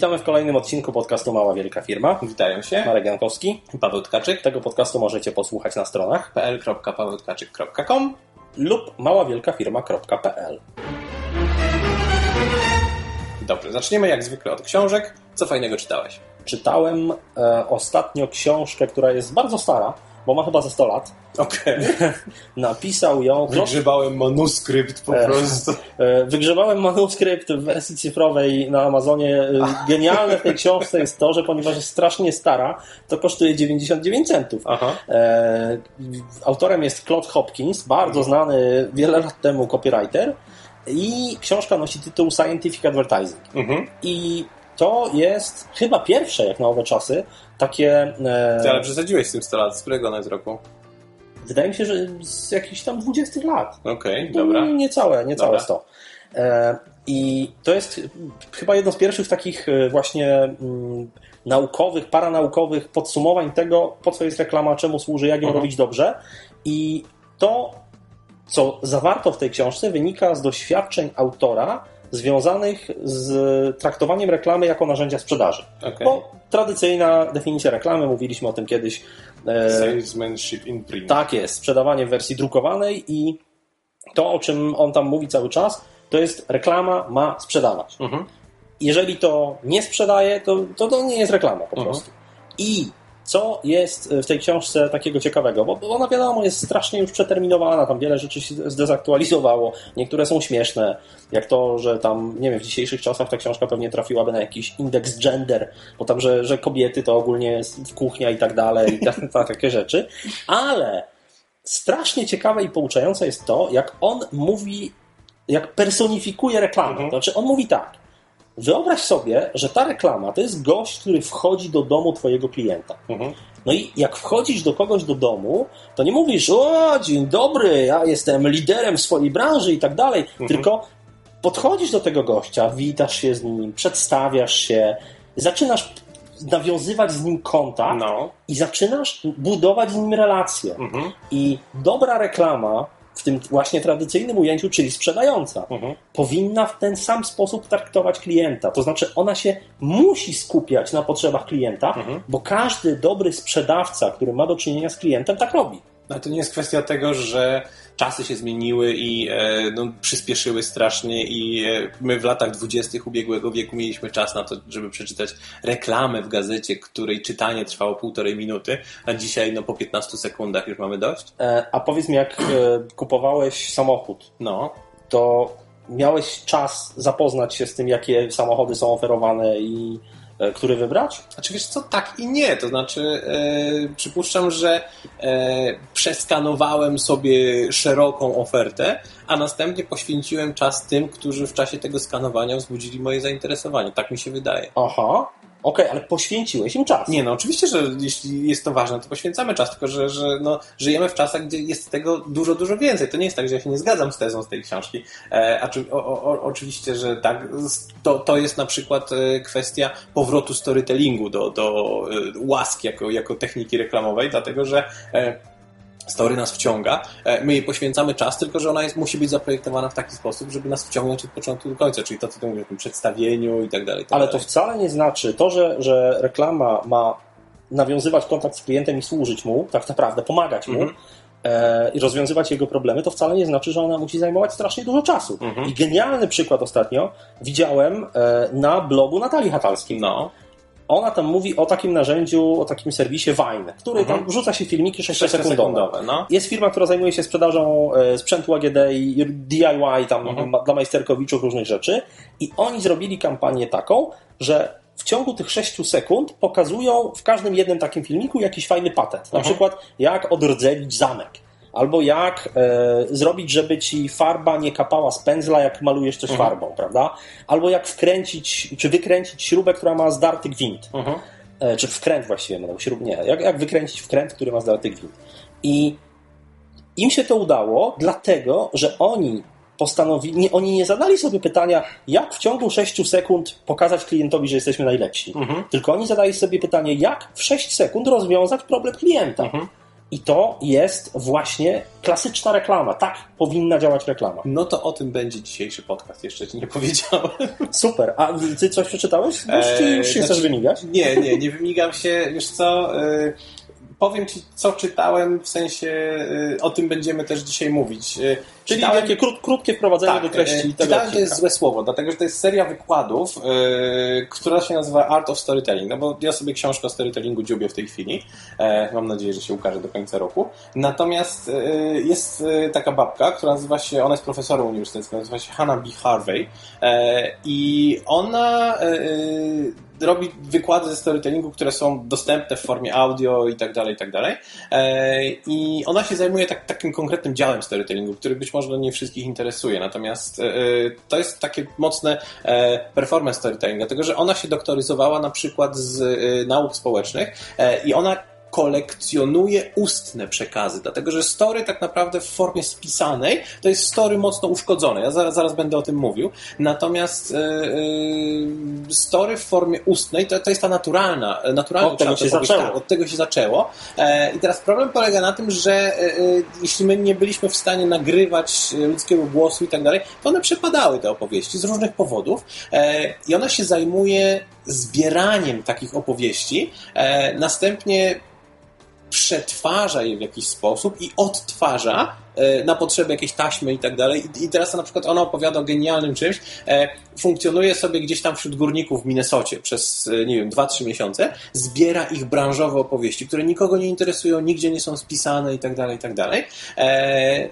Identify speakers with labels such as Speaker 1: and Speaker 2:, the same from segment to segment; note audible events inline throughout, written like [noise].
Speaker 1: Witamy w kolejnym odcinku podcastu Mała Wielka Firma.
Speaker 2: Witają się
Speaker 1: Marek Jankowski.
Speaker 2: Paweł Tkaczyk,
Speaker 1: Tego podcastu możecie posłuchać na stronach
Speaker 2: pl.pawełtkaczyk.com
Speaker 1: lub maławielkafirma.pl.
Speaker 2: Dobrze, zaczniemy jak zwykle od książek. Co fajnego czytałeś?
Speaker 1: Czytałem e, ostatnio książkę, która jest bardzo stara, bo ma chyba ze 100 lat.
Speaker 2: Okej. [laughs]
Speaker 1: Napisał ją...
Speaker 2: Wygrzebałem manuskrypt po
Speaker 1: E,
Speaker 2: prostu.
Speaker 1: E, Wygrzebałem manuskrypt w wersji cyfrowej na Amazonie. E, Genialne w tej książce jest to, że ponieważ jest strasznie stara, to kosztuje 99 centów.
Speaker 2: Aha.
Speaker 1: Autorem jest Claude Hopkins, bardzo znany wiele lat temu copywriter i książka nosi tytuł Scientific Advertising.
Speaker 2: Mhm.
Speaker 1: I to jest chyba pierwsze, jak na owe czasy, takie...
Speaker 2: Ty,
Speaker 1: E,
Speaker 2: ale przesadziłeś z tym 100 lat. Z którego ona jest roku?
Speaker 1: wydaje mi się, że z jakichś tam 20 lat.
Speaker 2: Okej,
Speaker 1: To
Speaker 2: dobra.
Speaker 1: Niecałe, niecałe
Speaker 2: Dobra.
Speaker 1: 100. E, I to jest chyba jedno z pierwszych takich e, właśnie mm, naukowych, paranaukowych podsumowań tego, po co jest reklama, czemu służy, jak ją
Speaker 2: Mhm.
Speaker 1: robić dobrze. I to, co zawarto w tej książce, wynika z doświadczeń autora związanych z traktowaniem reklamy jako narzędzia sprzedaży.
Speaker 2: Okej.
Speaker 1: Bo tradycyjna definicja reklamy, mówiliśmy o tym kiedyś, e,
Speaker 2: Salesmanship in print.
Speaker 1: tak jest, sprzedawanie w wersji drukowanej i to, o czym on tam mówi cały czas, to jest reklama ma sprzedawać.
Speaker 2: Mhm.
Speaker 1: Jeżeli to nie sprzedaje, to to, to nie jest reklama po
Speaker 2: Mhm.
Speaker 1: prostu. I co jest w tej książce takiego ciekawego? Bo ona wiadomo jest strasznie już przeterminowana, tam wiele rzeczy się zdezaktualizowało, niektóre są śmieszne, jak to, że tam, nie wiem, w dzisiejszych czasach ta książka pewnie trafiłaby na jakiś indeks gender, bo tam, że, że kobiety to ogólnie jest w kuchnia i tak dalej, i tak, tak, takie rzeczy, ale strasznie ciekawe i pouczające jest to, jak on mówi, jak personifikuje reklamę.
Speaker 2: Mhm.
Speaker 1: To znaczy, on mówi tak. Wyobraź sobie, że ta reklama to jest gość, który wchodzi do domu twojego klienta.
Speaker 2: Mhm.
Speaker 1: No i jak wchodzisz do kogoś do domu, to nie mówisz, o, dzień dobry, ja jestem liderem swojej branży i tak dalej,
Speaker 2: Mhm.
Speaker 1: tylko podchodzisz do tego gościa, witasz się z nim, przedstawiasz się, zaczynasz nawiązywać z nim kontakt
Speaker 2: No.
Speaker 1: i zaczynasz budować z nim relacje.
Speaker 2: Mhm.
Speaker 1: I dobra reklama, w tym właśnie tradycyjnym ujęciu, czyli sprzedająca,
Speaker 2: Mhm.
Speaker 1: powinna w ten sam sposób traktować klienta. To znaczy, ona się musi skupiać na potrzebach klienta,
Speaker 2: Mhm.
Speaker 1: bo każdy dobry sprzedawca, który ma do czynienia z klientem, tak robi.
Speaker 2: Ale to nie jest kwestia tego, że czasy się zmieniły i e, no, przyspieszyły strasznie i e, my w latach dwudziestych ubiegłego wieku mieliśmy czas na to, żeby przeczytać reklamę w gazecie, której czytanie trwało półtorej minuty, a dzisiaj no, po 15 sekundach już mamy dość.
Speaker 1: E, A powiedz mi, jak kupowałeś samochód,
Speaker 2: No,
Speaker 1: to miałeś czas zapoznać się z tym, jakie samochody są oferowane i który wybrać?
Speaker 2: Znaczy wiesz co, tak i nie. To znaczy e, przypuszczam, że e, przeskanowałem sobie szeroką ofertę, a następnie poświęciłem czas tym, którzy w czasie tego skanowania wzbudzili moje zainteresowanie. Tak mi się wydaje.
Speaker 1: Aha, okej, ale poświęciłeś im czas.
Speaker 2: Nie, no oczywiście, że jeśli jest to ważne, to poświęcamy czas, tylko że, że no, żyjemy w czasach, gdzie jest tego dużo, dużo więcej. To nie jest tak, że ja się nie zgadzam z tezą z tej książki. E, o, o, oczywiście, że tak. To, to jest na przykład e, kwestia powrotu storytellingu do, do e, łaski jako, jako techniki reklamowej, dlatego że e, story nas wciąga, e, my jej poświęcamy czas, tylko że ona jest, musi być zaprojektowana w taki sposób, żeby nas wciągnąć od początku do końca, czyli to, co ty mówisz o tym przedstawieniu i tak dalej. tak
Speaker 1: Ale to wcale nie znaczy, to, że, że reklama ma nawiązywać kontakt z klientem i służyć mu, tak naprawdę pomagać mu
Speaker 2: Mhm.
Speaker 1: e, i rozwiązywać jego problemy, to wcale nie znaczy, że ona musi zajmować strasznie dużo czasu.
Speaker 2: Mhm.
Speaker 1: I genialny przykład ostatnio widziałem e, na blogu Natalii Hatalskiej.
Speaker 2: No.
Speaker 1: Ona tam mówi o takim narzędziu, o takim serwisie Vine, który
Speaker 2: Mhm.
Speaker 1: tam wrzuca się filmiki 6-sekundowe.
Speaker 2: sekundowe, no.
Speaker 1: Jest firma, która zajmuje się sprzedażą e, sprzętu AGD i DIY tam
Speaker 2: Mhm.
Speaker 1: dla majsterkowiczów różnych rzeczy i oni zrobili kampanię taką, że w ciągu tych 6 sekund pokazują w każdym jednym takim filmiku jakiś fajny patent. Na
Speaker 2: Mhm.
Speaker 1: przykład jak odrdzelić zamek. Albo jak e, zrobić, żeby ci farba nie kapała z pędzla, jak malujesz coś
Speaker 2: Mhm.
Speaker 1: farbą, prawda? Albo jak wkręcić, czy wykręcić śrubę, która ma zdarty gwint.
Speaker 2: Mhm.
Speaker 1: E, czy wkręt właściwie, no, śrub nie. Jak, jak wykręcić wkręt, który ma zdarty gwint. I im się to udało, dlatego, że oni postanowili, nie, oni nie zadali sobie pytania, jak w ciągu 6 sekund pokazać klientowi, że jesteśmy najlepsi.
Speaker 2: Mhm.
Speaker 1: Tylko oni zadali sobie pytanie, jak w 6 sekund rozwiązać problem klienta.
Speaker 2: Mhm.
Speaker 1: I to jest właśnie klasyczna reklama. Tak powinna działać reklama.
Speaker 2: No to o tym będzie dzisiejszy podcast, jeszcze ci nie powiedziałem.
Speaker 1: Super. A ty coś przeczytałeś? Już, ci, już się
Speaker 2: Eee,
Speaker 1: chcesz
Speaker 2: znaczy-
Speaker 1: wymigać?
Speaker 2: Nie, nie, nie wymigam się. Wiesz co, y, powiem ci, co czytałem, w sensie y, o tym będziemy też dzisiaj mówić. Y,
Speaker 1: Czyli
Speaker 2: czytałem-
Speaker 1: takie krót, krótkie wprowadzenie do treści tego
Speaker 2: czytałem, to jest złe słowo, dlatego że to jest seria wykładów, która się nazywa Art of Storytelling, no bo ja sobie książkę o storytellingu dziubię w tej chwili. E, mam nadzieję, że się ukaże do końca roku. Natomiast jest taka babka, która nazywa się, ona jest profesorem uniwersyteckim, nazywa się Hannah B. Harvey e, i ona e, e, robi wykłady ze storytellingu, które są dostępne w formie audio i tak dalej, i tak dalej. E, I ona się zajmuje tak, takim konkretnym działem storytellingu, który być może nie wszystkich interesuje. Natomiast e, to jest takie mocne e, performance storytelling, dlatego że ona się doktoryzowała na przykład z e, nauk społecznych e, i ona kolekcjonuje ustne przekazy, dlatego że story tak naprawdę w formie spisanej to jest story mocno uszkodzone. Ja zaraz, zaraz będę o tym mówił. Natomiast e, e, story w formie ustnej to, to jest ta naturalna, naturalna
Speaker 1: Od tego się zaczęło.
Speaker 2: Tak, od tego się zaczęło. E, I teraz problem polega na tym, że e, e, jeśli my nie byliśmy w stanie nagrywać e, ludzkiego głosu i tak dalej, to one przepadały te opowieści z różnych powodów e, i ona się zajmuje zbieraniem takich opowieści, e, następnie przetwarza je w jakiś sposób i odtwarza na potrzeby jakiejś taśmy i tak dalej. I- teraz na przykład ona opowiada o genialnym czymś, e, funkcjonuje sobie gdzieś tam wśród górników w Minnesocie przez, e, nie wiem, 2-3 miesiące, zbiera ich branżowe opowieści, które nikogo nie interesują, nigdzie nie są spisane i tak dalej, i tak dalej. E,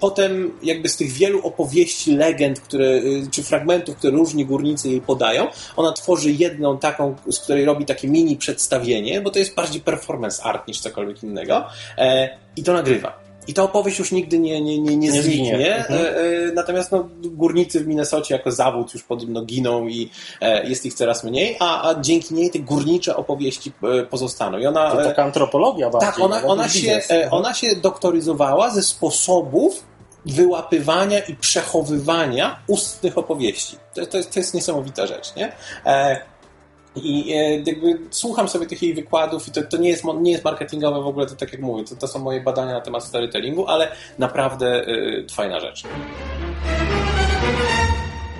Speaker 2: Potem jakby z tych wielu opowieści, legend, które, czy fragmentów, które różni górnicy jej podają, ona tworzy jedną taką, z której robi takie mini przedstawienie, bo to jest bardziej performance art niż cokolwiek innego e, i to nagrywa. I ta opowieść już nigdy nie, nie, nie, nie
Speaker 1: Nie
Speaker 2: zniknie.
Speaker 1: zginie.
Speaker 2: E,
Speaker 1: Mhm.
Speaker 2: e, natomiast no, górnicy w Minnesocie jako zawód już podobno giną i e, jest ich coraz mniej, a, a dzięki niej te górnicze opowieści pozostaną. I ona,
Speaker 1: To taka antropologia bardziej.
Speaker 2: tak, ona,
Speaker 1: nawet
Speaker 2: ona, się, e, ona się doktoryzowała ze sposobów wyłapywania i przechowywania ustnych opowieści. To, to, jest, to jest niesamowita rzecz, nie? I e, jakby słucham sobie tych jej wykładów i to, to nie, jest, nie jest marketingowe w ogóle, to tak jak mówię, to, to są moje badania na temat storytellingu, ale naprawdę e, fajna rzecz.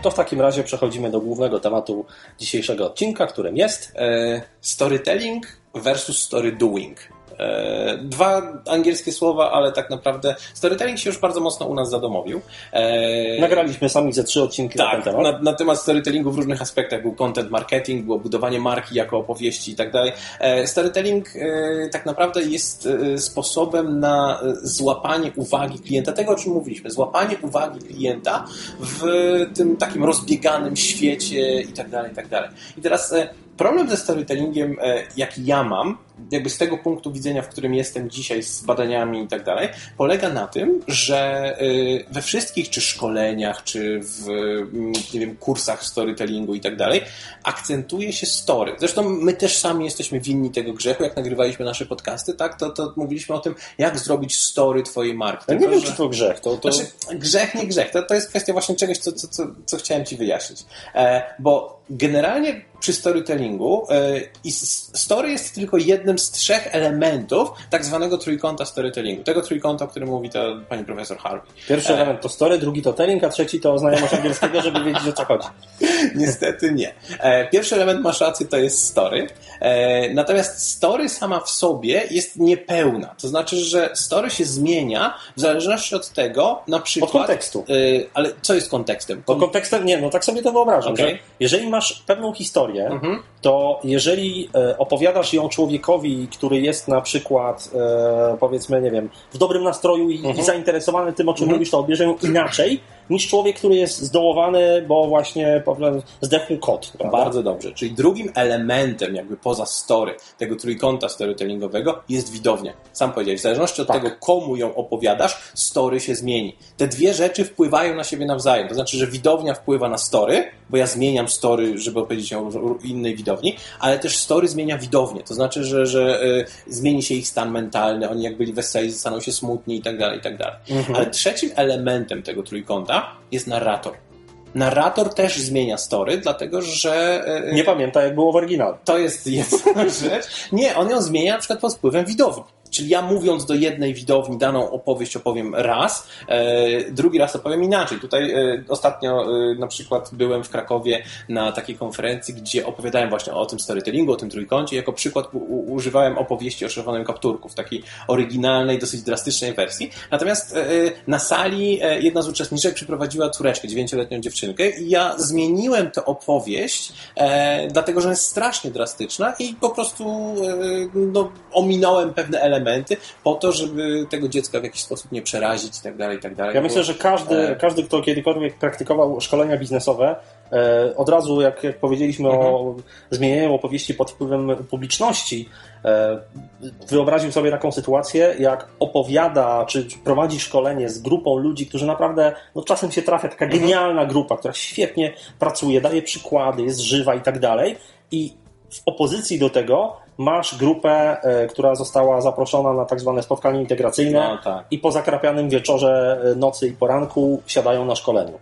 Speaker 1: To w takim razie przechodzimy do głównego tematu dzisiejszego odcinka, którym jest
Speaker 2: E, storytelling versus story doing. E, Dwa angielskie słowa, ale tak naprawdę storytelling się już bardzo mocno u nas zadomowił. E,
Speaker 1: Nagraliśmy sami ze trzy odcinki na ten
Speaker 2: Tak,
Speaker 1: temat.
Speaker 2: na, na temat storytellingu w różnych aspektach był content marketing, było budowanie marki jako opowieści i tak dalej. E, Storytelling tak naprawdę jest sposobem na złapanie uwagi klienta, tego o czym mówiliśmy, złapanie uwagi klienta w tym takim rozbieganym świecie i tak dalej, i tak dalej. I teraz problem ze storytellingiem, jaki ja mam, jakby z tego punktu widzenia, w którym jestem dzisiaj z badaniami i tak dalej, polega na tym, że y, we wszystkich czy szkoleniach, czy w mm, nie wiem, kursach storytellingu i tak dalej, akcentuje się story. Zresztą my też sami jesteśmy winni tego grzechu, jak nagrywaliśmy nasze podcasty, tak, to, to mówiliśmy o tym, jak zrobić story twojej marki.
Speaker 1: Ja nie
Speaker 2: Tylko,
Speaker 1: wiem,
Speaker 2: że-
Speaker 1: czy to grzech. To, to...
Speaker 2: znaczy, grzech, nie grzech. To, to jest kwestia właśnie czegoś, co, co, co, co chciałem Ci wyjaśnić. E, bo generalnie przy storytellingu e, story jest tylko jednym z trzech elementów tak zwanego trójkąta storytellingu. Tego trójkąta, o którym mówi to pani profesor Harvey.
Speaker 1: Pierwszy
Speaker 2: E.
Speaker 1: element to story, drugi to telling, a trzeci to znajomość angielskiego, żeby wiedzieć o co chodzi. [laughs]
Speaker 2: Niestety nie. E, Pierwszy element, masz rację, to jest story. E, Natomiast story sama w sobie jest niepełna. To znaczy, że story się zmienia w zależności od tego, na przykład...
Speaker 1: kontekstu.
Speaker 2: e, Ale co jest kontekstem?
Speaker 1: To kontekstem, nie, no tak sobie to wyobrażam,
Speaker 2: Okej.
Speaker 1: że jeżeli masz pewną historię,
Speaker 2: Mhm.
Speaker 1: to jeżeli opowiadasz ją człowiekowi, który jest na przykład, powiedzmy, nie wiem, w dobrym nastroju i,
Speaker 2: Mhm.
Speaker 1: i zainteresowany tym, o czym
Speaker 2: Mhm.
Speaker 1: mówisz, to odbierze ją inaczej niż człowiek, który jest zdołowany, bo właśnie powiem, zdechł kot. Prawda?
Speaker 2: Bardzo dobrze. Czyli drugim elementem, jakby poza story, tego trójkąta storytellingowego jest widownia. Sam powiedziałeś, w zależności od
Speaker 1: Tak.
Speaker 2: tego, komu ją opowiadasz, story się zmieni. Te dwie rzeczy wpływają na siebie nawzajem. To znaczy, że widownia wpływa na story, bo ja zmieniam story, żeby opowiedzieć ją o innej widowni, ale też story zmienia widownię. To znaczy, że, że y, zmieni się ich stan mentalny, oni jak byli weseli, staną się smutni i tak dalej, i tak dalej.
Speaker 1: Mhm.
Speaker 2: Ale trzecim elementem tego trójkąta jest narrator. Narrator też zmienia story, dlatego że y,
Speaker 1: Nie pamięta, jak było w oryginale.
Speaker 2: to jest jedna [laughs] rzecz. Nie, on ją zmienia na przykład pod wpływem widowni. Czyli ja mówiąc do jednej widowni daną opowieść opowiem raz, e, drugi raz opowiem inaczej. Tutaj e, ostatnio e, na przykład byłem w Krakowie na takiej konferencji, gdzie opowiadałem właśnie o tym storytellingu, o tym trójkącie. Jako przykład u, u, używałem opowieści o czerwonym kapturku w takiej oryginalnej, dosyć drastycznej wersji. Natomiast e, na sali e, jedna z uczestniczek przyprowadziła córeczkę, dziewięcioletnią dziewczynkę i ja zmieniłem tę opowieść, e, dlatego że jest strasznie drastyczna i po prostu no, ominąłem pewne elementy elementy po to, żeby tego dziecka w jakiś sposób nie przerazić i tak dalej, i tak dalej.
Speaker 1: Ja myślę, że każdy, e, każdy, kto kiedykolwiek praktykował szkolenia biznesowe, e, od razu, jak, jak powiedzieliśmy mhm. o zmienieniu opowieści pod wpływem publiczności, e, wyobraził sobie taką sytuację, jak opowiada, czy prowadzi szkolenie z grupą ludzi, którzy naprawdę, no czasem się trafia taka mhm. genialna grupa, która świetnie pracuje, daje przykłady, jest żywa i tak dalej. I w opozycji do tego masz grupę, e, która została zaproszona na tak zwane spotkanie integracyjne no, tak. i po zakrapianym wieczorze, e, nocy i poranku siadają na szkoleniu.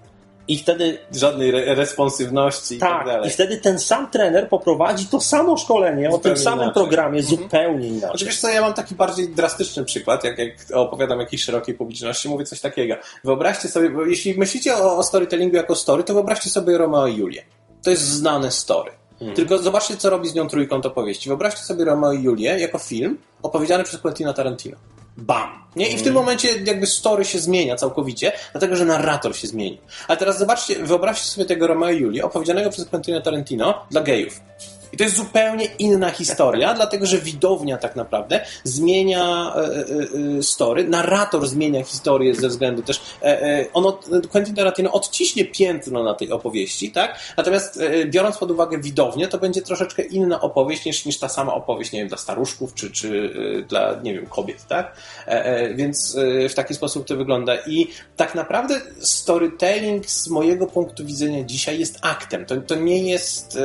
Speaker 1: I wtedy.
Speaker 2: Żadnej re responsywności
Speaker 1: tak,
Speaker 2: i tak dalej.
Speaker 1: I wtedy ten sam trener poprowadzi to samo szkolenie zupełnie o tym samym inaczej. programie mhm. zupełnie inaczej.
Speaker 2: Oczywiście co, ja mam taki bardziej drastyczny przykład, jak, jak opowiadam jakiejś szerokiej publiczności, mówię coś takiego. Wyobraźcie sobie, jeśli myślicie o, o storytellingu jako story, to wyobraźcie sobie Romeo i Julię. To jest znane story. Hmm. Tylko zobaczcie, co robi z nią trójkąt opowieści. Wyobraźcie sobie Romeo i Julię jako film opowiedziany przez Quentina Tarantino. Bam! Nie? I w tym hmm. momencie jakby story się zmienia całkowicie, dlatego że narrator się zmieni. A teraz zobaczcie, wyobraźcie sobie tego Romeo i Julię opowiedzianego przez Quentina Tarantino dla gejów. I to jest zupełnie inna historia, dlatego że widownia tak naprawdę zmienia e, e, e, story, narrator zmienia historię ze względu też, ono, Quentin Tarantino odciśnie piętno na tej opowieści, tak? Natomiast biorąc pod uwagę widownię, to będzie troszeczkę inna opowieść niż, niż ta sama opowieść, nie wiem, dla staruszków czy, czy dla, nie wiem, kobiet, tak? Więc w taki sposób to wygląda. I tak naprawdę storytelling z mojego punktu widzenia dzisiaj jest aktem. To, to nie jest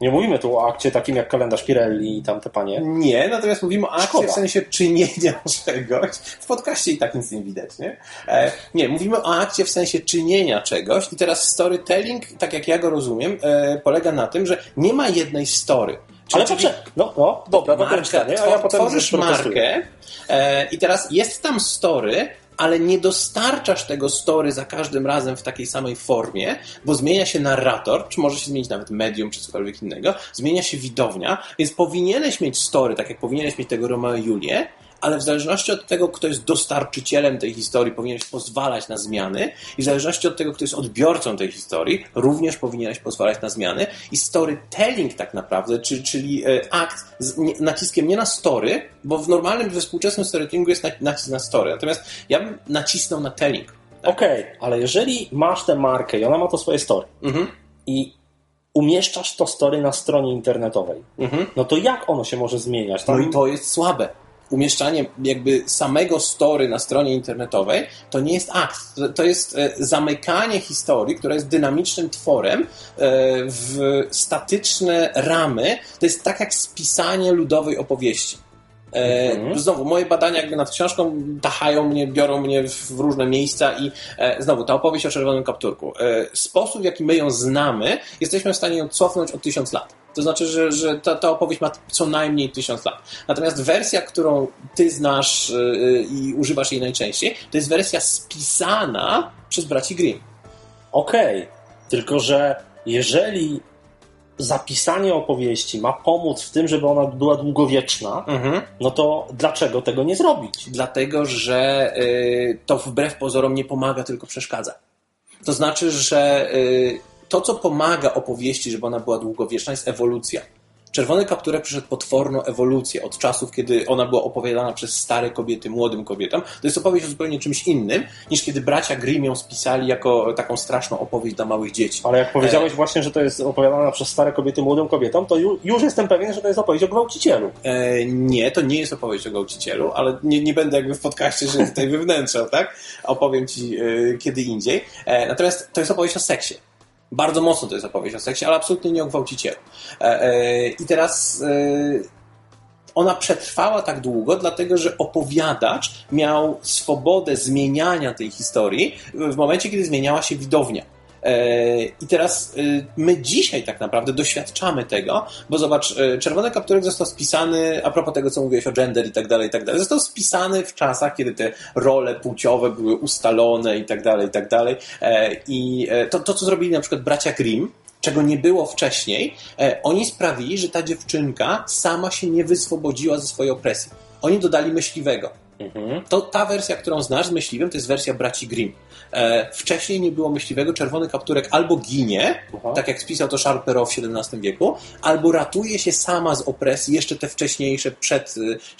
Speaker 1: nie mówimy tu o akcie takim jak kalendarz Pirelli i tamte panie.
Speaker 2: Nie, natomiast mówimy o akcie Szkoda. w sensie czynienia czegoś. W podcaście i tak nic nie widać, nie? E, nie, mówimy o akcie w sensie czynienia czegoś i teraz storytelling, tak jak ja go rozumiem, e, polega na tym, że nie ma jednej story.
Speaker 1: Czyli, Ale poczekaj, no, no, dobra, marka?
Speaker 2: A ja potem tworzysz markę e, i teraz jest tam story, ale nie dostarczasz tego story za każdym razem w takiej samej formie, bo zmienia się narrator, czy może się zmienić nawet medium, czy cokolwiek innego, zmienia się widownia, więc powinieneś mieć story, tak jak powinieneś mieć tego Romeo i Julię, ale w zależności od tego, kto jest dostarczycielem tej historii, powinieneś pozwalać na zmiany i w zależności od tego, kto jest odbiorcą tej historii, również powinieneś pozwalać na zmiany i storytelling tak naprawdę, czyli, czyli e, akt z naciskiem nie na story, bo w normalnym, we współczesnym storytellingu jest nacisk na story, natomiast ja bym nacisnął na telling.
Speaker 1: Tak? Okej, okay, ale jeżeli masz tę markę i ona ma to swoje story mhm. i umieszczasz to story na stronie internetowej, mhm. no to jak ono się może zmieniać?
Speaker 2: Tam... No i to jest słabe umieszczanie jakby samego story na stronie internetowej, to nie jest akt. To jest e, zamykanie historii, która jest dynamicznym tworem e, w statyczne ramy. To jest tak jak spisanie ludowej opowieści. Mhm. Znowu, moje badania jakby nad książką tachają mnie, biorą mnie w różne miejsca i znowu, ta opowieść o czerwonym kapturku. Sposób, w jaki my ją znamy, jesteśmy w stanie ją cofnąć o tysiąc lat. To znaczy, że, że ta, ta opowieść ma co najmniej tysiąc lat. Natomiast wersja, którą ty znasz yy, i używasz jej najczęściej, to jest wersja spisana przez braci Grimm.
Speaker 1: Okej, okay. tylko że jeżeli zapisanie opowieści ma pomóc w tym, żeby ona była długowieczna, mhm. no to dlaczego tego nie zrobić?
Speaker 2: Dlatego, że y, to wbrew pozorom nie pomaga, tylko przeszkadza. To znaczy, że y, to, co pomaga opowieści, żeby ona była długowieczna, jest ewolucja. Czerwony kapturek przyszedł potworną ewolucję od czasów, kiedy ona była opowiadana przez stare kobiety, młodym kobietom. To jest opowieść o zupełnie czymś innym, niż kiedy bracia Grimm ją spisali jako taką straszną opowieść dla małych dzieci.
Speaker 1: Ale jak powiedziałeś e... właśnie, że to jest opowiadana przez stare kobiety, młodym kobietom, to ju, już jestem pewien, że to jest opowieść o gwałcicielu.
Speaker 2: E, nie, to nie jest opowieść o gwałcicielu, ale nie, nie będę jakby w podcaście się tutaj [laughs] wywnętrzał, tak? Opowiem ci e, kiedy indziej. E, natomiast to jest opowieść o seksie. Bardzo mocno to jest opowieść o seksie, ale absolutnie nie o gwałcicielu. E, e, I teraz e, ona przetrwała tak długo, dlatego że opowiadacz miał swobodę zmieniania tej historii w momencie, kiedy zmieniała się widownia. E, I teraz e, my dzisiaj tak naprawdę doświadczamy tego, bo zobacz, e, Czerwony Kapturek został spisany, a propos tego, co mówiłeś o gender i tak dalej, i tak dalej, został spisany w czasach, kiedy te role płciowe były ustalone i tak dalej, i tak dalej. I to, to co zrobili na przykład bracia Grimm, czego nie było wcześniej, oni sprawili, że ta dziewczynka sama się nie wyswobodziła ze swojej opresji. Oni dodali myśliwego. Mhm. To ta wersja, którą znasz z myśliwym, to jest wersja braci Grimm. E, wcześniej nie było myśliwego, czerwony kapturek albo ginie, Aha. tak jak spisał to Sharperow w XVII wieku, albo ratuje się sama z opresji, jeszcze te wcześniejsze, przed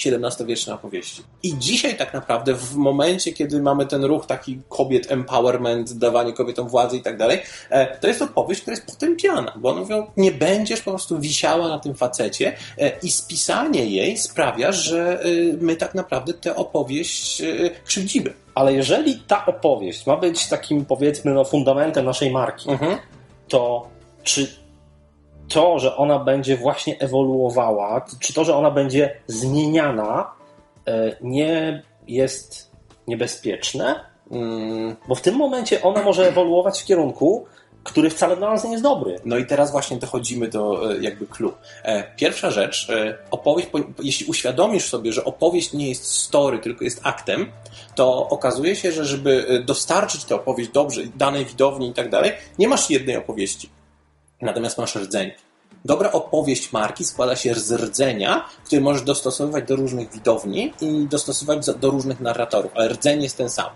Speaker 2: XVII-wieczne opowieści. I dzisiaj tak naprawdę, w momencie, kiedy mamy ten ruch taki kobiet empowerment, dawanie kobietom władzy i tak dalej, e, to jest opowieść, która jest potępiana, bo one mówią, nie będziesz po prostu wisiała na tym facecie e, i spisanie jej sprawia, że my tak naprawdę tę opowieść krzywdzimy.
Speaker 1: Ale jeżeli ta opowieść ma być takim, powiedzmy, no, fundamentem naszej marki, mhm. to czy to, że ona będzie właśnie ewoluowała, czy to, że ona będzie zmieniana, e, nie jest niebezpieczne? Mm. Bo w tym momencie ona może ewoluować w kierunku, który wcale dla nas nie jest dobry.
Speaker 2: No i teraz właśnie dochodzimy do e, jakby clue. E, pierwsza rzecz, e, opowieść, jeśli uświadomisz sobie, że opowieść nie jest story, tylko jest aktem, to okazuje się, że żeby dostarczyć tę opowieść dobrze, danej widowni i tak dalej, nie masz jednej opowieści. Natomiast masz rdzeń. Dobra opowieść marki składa się z rdzenia, który możesz dostosowywać do różnych widowni i dostosować do różnych narratorów, ale rdzeń jest ten sam.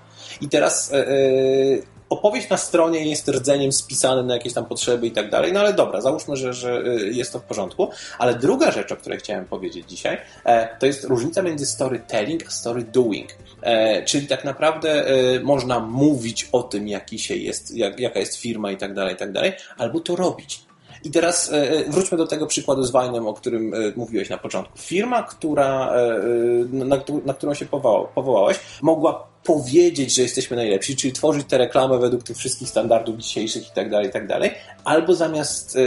Speaker 2: I teraz yy, opowieść na stronie jest rdzeniem spisane na jakieś tam potrzeby i tak dalej, no ale dobra, załóżmy, że, że y, jest to w porządku. Ale druga rzecz, o której chciałem powiedzieć dzisiaj, e, to jest różnica między storytelling a story doing. E, czyli tak naprawdę e, można mówić o tym, jaki się jest, jak, jaka jest firma i tak dalej, i tak dalej, albo to robić. I teraz wróćmy do tego przykładu z Wajnem, o którym mówiłeś na początku. Firma, która, na, na którą się powołałeś, mogła powiedzieć, że jesteśmy najlepsi, czyli tworzyć te reklamy według tych wszystkich standardów dzisiejszych i tak dalej, i tak dalej, albo zamiast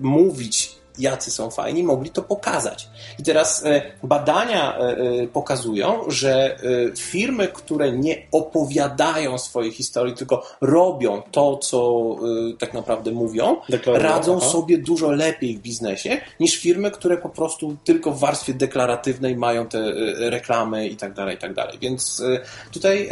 Speaker 2: mówić jacy są fajni, mogli to pokazać. I teraz e, badania e, e, pokazują, że firmy, które nie opowiadają swojej historii, tylko robią to, co tak naprawdę mówią, radzą aha. sobie dużo lepiej w biznesie niż firmy, które po prostu tylko w warstwie deklaratywnej mają te reklamy i tak dalej, i tak dalej. Więc tutaj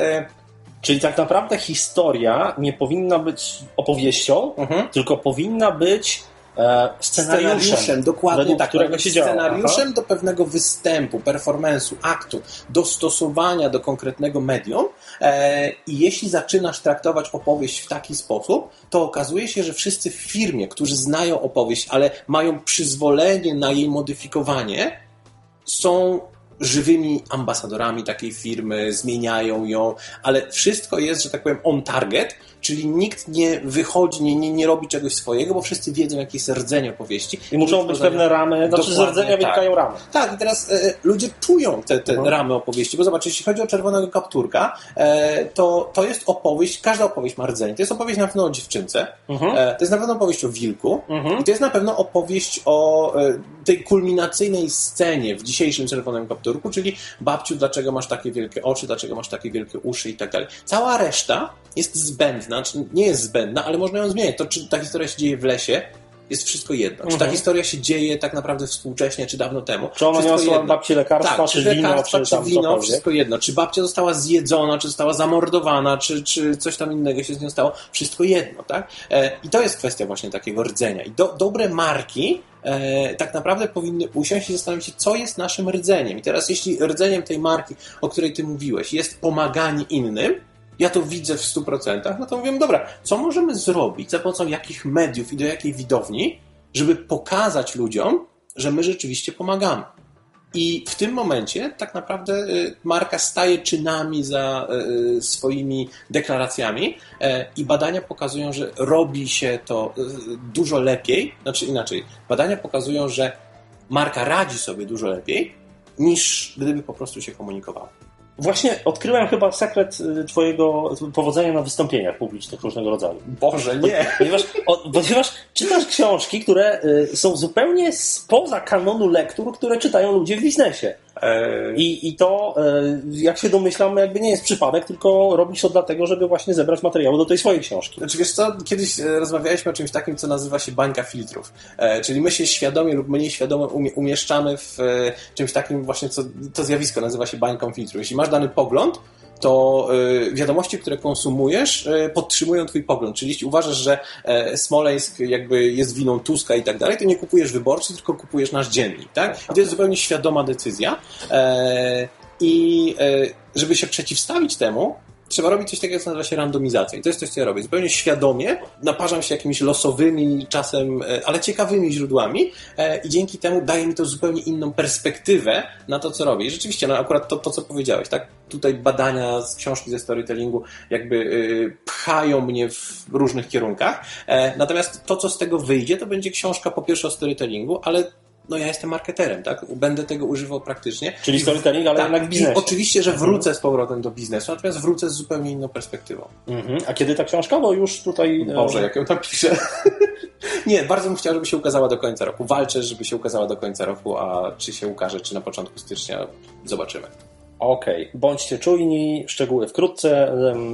Speaker 1: Czyli tak naprawdę historia nie powinna być opowieścią, mhm. tylko powinna być E, scenariuszem, scenariuszem
Speaker 2: dokładnie tak, którego się scenariuszem do pewnego występu, performance'u, aktu, dostosowania do konkretnego medium e, i jeśli zaczynasz traktować opowieść w taki sposób, to okazuje się, że wszyscy w firmie, którzy znają opowieść, ale mają przyzwolenie na jej modyfikowanie, są żywymi ambasadorami takiej firmy, zmieniają ją, ale wszystko jest, że tak powiem, on target, czyli nikt nie wychodzi, nie, nie, nie robi czegoś swojego, bo wszyscy wiedzą, jakie jest rdzenie opowieści.
Speaker 1: I muszą być pewne ramy, znaczy z rdzenia tak. wynikają ramy.
Speaker 2: Tak, i teraz e, ludzie czują te, te mhm. ramy opowieści, bo zobacz, jeśli chodzi o Czerwonego Kapturka, e, to, to jest opowieść, każda opowieść ma rdzenie. To jest opowieść na pewno o dziewczynce, mhm. e, to jest na pewno opowieść o wilku mhm. i to jest na pewno opowieść o e, tej kulminacyjnej scenie w dzisiejszym Czerwonym Kapturku, czyli babciu, dlaczego masz takie wielkie oczy, dlaczego masz takie wielkie uszy i tak dalej. Cała reszta jest zbędna, czy nie jest zbędna, ale można ją zmienić. To, czy ta historia się dzieje w lesie, jest wszystko jedno. Czy ta mhm. historia się dzieje tak naprawdę współcześnie, czy dawno temu?
Speaker 1: Czy ona niosła babci lekarstwa, tak, czy, czy wino, lekarstwa,
Speaker 2: czy, czy wino, wszystko jedno. Czy babcia została zjedzona, czy została zamordowana, czy, czy coś tam innego się z nią stało, wszystko jedno, tak? E, I to jest kwestia właśnie takiego rdzenia. I do, dobre marki e, tak naprawdę powinny usiąść i zastanowić się, co jest naszym rdzeniem. I teraz jeśli rdzeniem tej marki, o której ty mówiłeś, jest pomaganie innym, ja to widzę w 100%, no to mówię, dobra, co możemy zrobić, za pomocą jakich mediów i do jakiej widowni, żeby pokazać ludziom, że my rzeczywiście pomagamy. I w tym momencie tak naprawdę y, marka staje czynami za y, swoimi deklaracjami e, i badania pokazują, że robi się to y, dużo lepiej, znaczy inaczej, badania pokazują, że marka radzi sobie dużo lepiej niż gdyby po prostu się komunikowała.
Speaker 1: Właśnie odkryłem chyba sekret y, Twojego powodzenia na wystąpieniach publicznych różnego rodzaju.
Speaker 2: Boże, nie!
Speaker 1: Ponieważ, o, ponieważ czytasz książki, które y, są zupełnie spoza kanonu lektur, które czytają ludzie w biznesie.
Speaker 2: E,
Speaker 1: I, I to, e, jak się domyślam, jakby nie jest przypadek, tylko robisz to dlatego, żeby właśnie zebrać materiały do tej swojej książki.
Speaker 2: Znaczy wiesz co, kiedyś e, rozmawialiśmy o czymś takim, co nazywa się bańka filtrów. Czyli my się świadomie lub mniej świadomie umie, umieszczamy w czymś takim właśnie, co to zjawisko nazywa się bańką filtrów. Jeśli masz dany pogląd, to y, wiadomości, które konsumujesz, y, podtrzymują twój pogląd. Czyli jeśli uważasz, że e, Smoleńsk jakby jest winą Tuska i tak dalej, to nie kupujesz wyborcy, tylko kupujesz nasz dziennik, tak? I to jest zupełnie świadoma decyzja. E, I e, żeby się przeciwstawić temu, trzeba robić coś takiego, co nazywa się randomizacja. I to jest coś, co ja robię. Zupełnie świadomie naparzam się jakimiś losowymi, czasem, ale ciekawymi źródłami i dzięki temu daje mi to zupełnie inną perspektywę na to, co robię. I rzeczywiście, no akurat to, to co powiedziałeś, tak? Tutaj badania z książki ze storytellingu jakby yy, pchają mnie w różnych kierunkach. E, natomiast to, co z tego wyjdzie, to będzie książka po pierwsze o storytellingu, ale no ja jestem marketerem, tak? Będę tego używał praktycznie.
Speaker 1: Czyli storytelling, ale tak, jednak biznes.
Speaker 2: Oczywiście, że wrócę mhm. z powrotem do biznesu, natomiast wrócę z zupełnie inną perspektywą.
Speaker 1: Mhm. A kiedy ta książka? Bo już tutaj...
Speaker 2: Boże, jak ją napiszę. [laughs] Nie, bardzo bym chciał, żeby się ukazała do końca roku. Walczę, żeby się ukazała do końca roku, a czy się ukaże, czy na początku stycznia, zobaczymy.
Speaker 1: Okej, okay. bądźcie czujni, szczegóły wkrótce.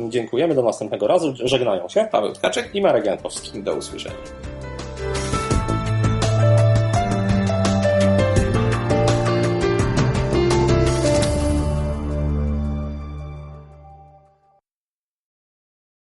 Speaker 1: Dziękujemy, do następnego razu. Żegnają się
Speaker 2: Paweł Tkaczek
Speaker 1: i Marek Jankowski.
Speaker 2: Do usłyszenia.